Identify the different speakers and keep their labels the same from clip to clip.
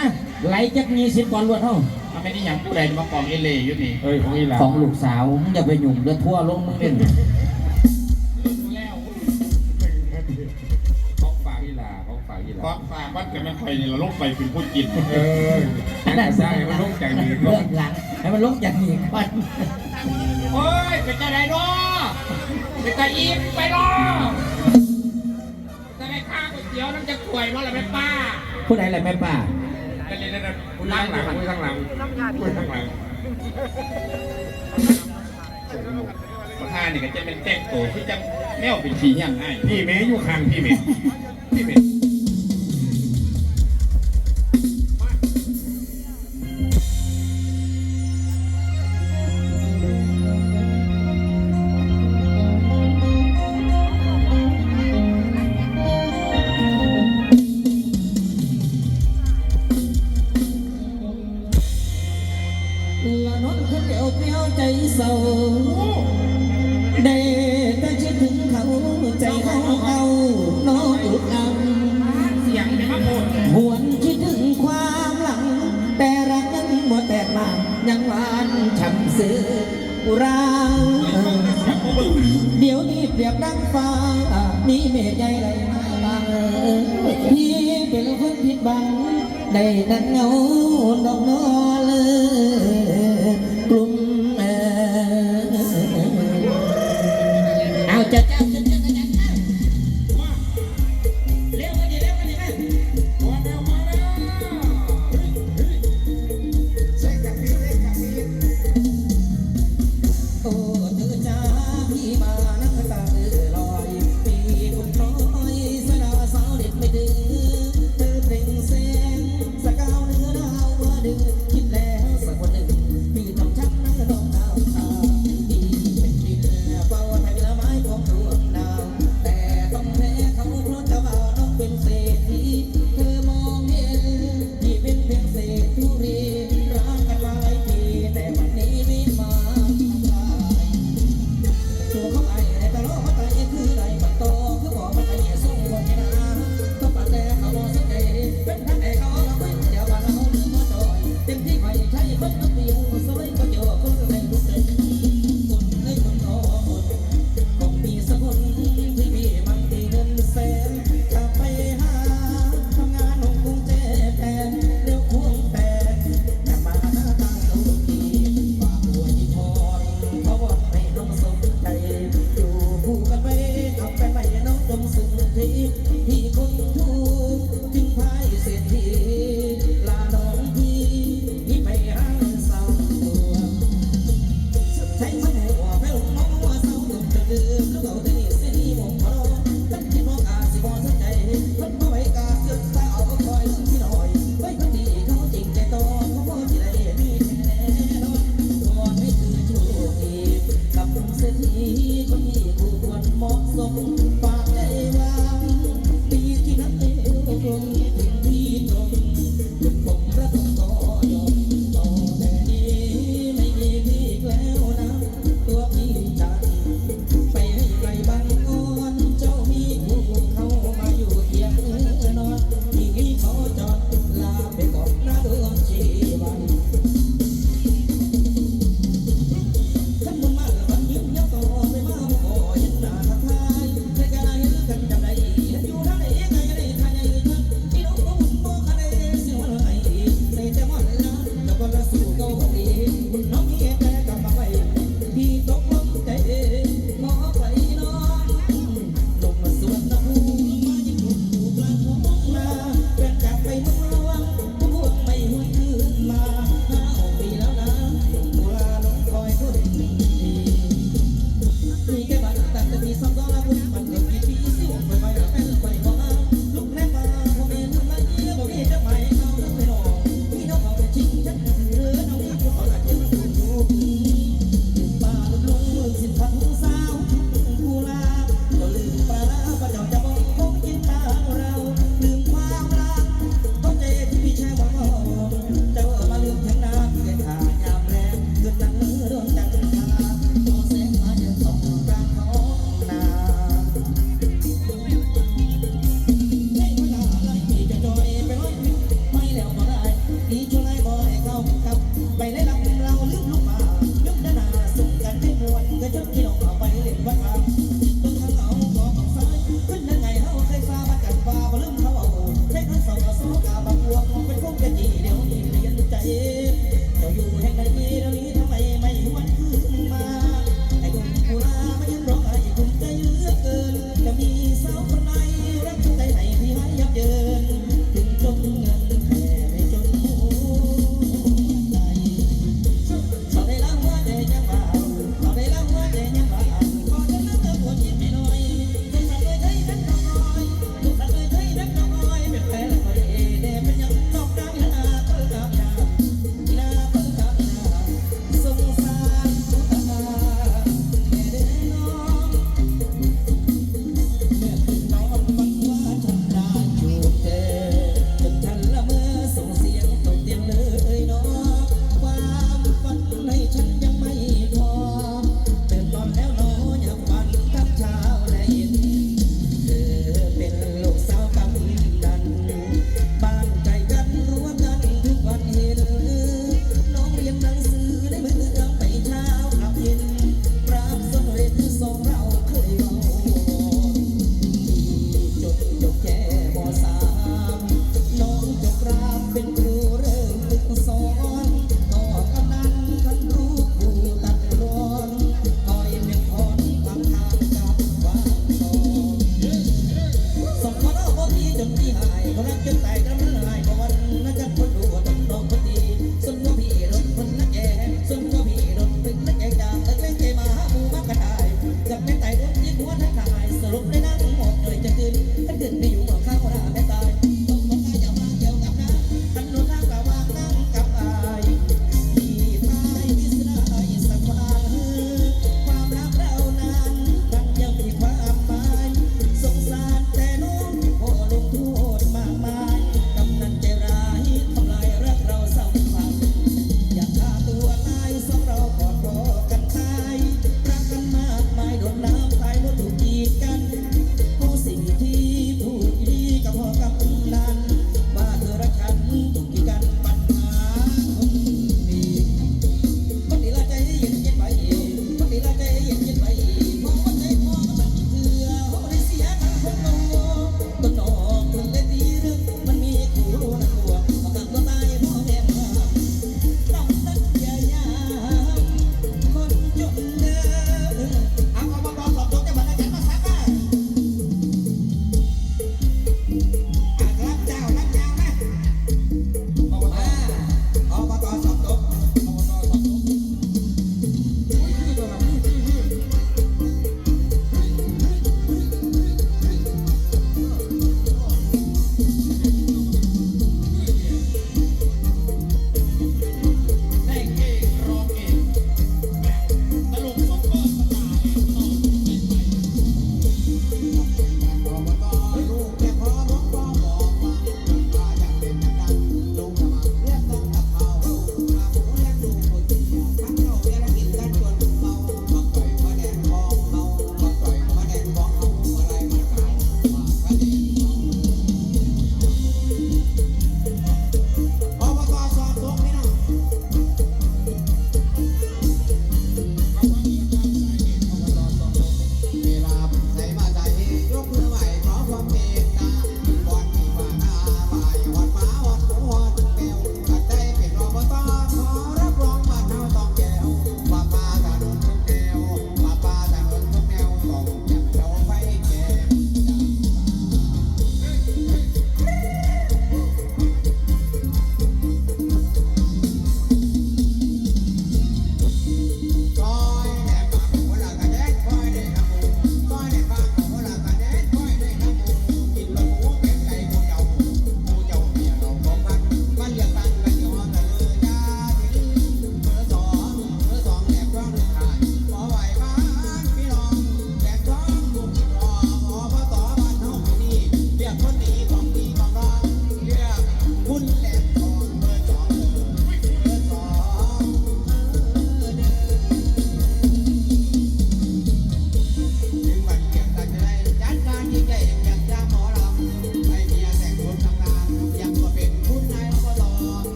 Speaker 1: มาไหลจักมีสิบก่อนรวดเท่า
Speaker 2: ถ้าไม่ได้หยังผู้ใดมากองเอเล่อยู่นี่
Speaker 3: เอ้ยของอีหลา
Speaker 1: ของลูกสาวมึงอย่าไปหยุ่งเดือทั่วลงมึงเล่น
Speaker 3: ของฝากอีหลาของฝากอีห
Speaker 2: เพ
Speaker 3: ลา
Speaker 2: ราะฝากวัดกันไม่ค่อยนี่เราลงไปเป็นผู้กิน
Speaker 3: เออนั่นก็สร้างให้มันลงจากนี้ก็
Speaker 1: เรื่องหลังให้มันลงจากนี้ก่อน
Speaker 2: โอ้ยเป็นจะไหนเนาะเป็นจะอิ่มไปเนาะจะได้ข้าวก๋วยเตี๋ยวน้ำจะข่วยว่าอะไรแม่ป้า
Speaker 1: ผู้ใดแหละแม่ป้า
Speaker 2: จะเรียนได้
Speaker 3: คุยข้างหลังคุยข้างหลังคุยข้างหลัง
Speaker 2: ประธานนี่ก็จะเป็นแก้งตัวที่จะแนวเป็นขี้ยังไง
Speaker 3: พี่เมย์อยู่ข้างพี่เมย์พี่เมย์
Speaker 1: ยังหวานช่ำซื้อรา เดี๋ยวนี้เปรียบดังฟ้ามีเมฆใหญ่ไหลมาบางพี่เป็นคนผิดบัง ได้นั่งเงาดอกนอเลย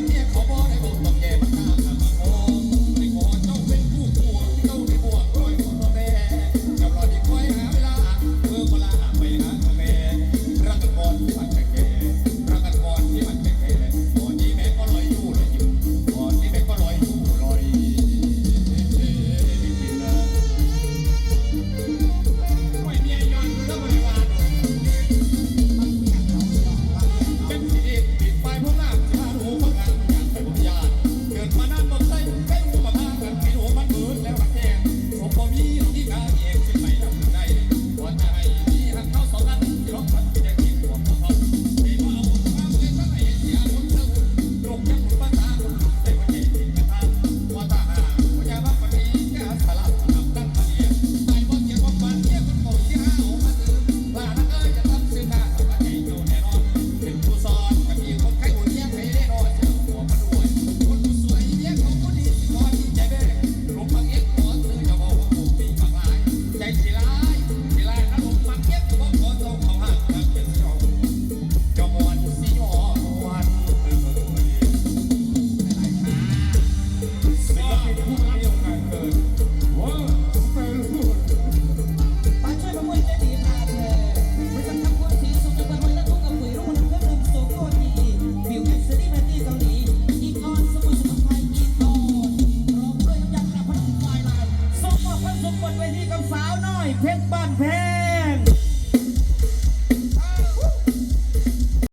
Speaker 1: 今天荷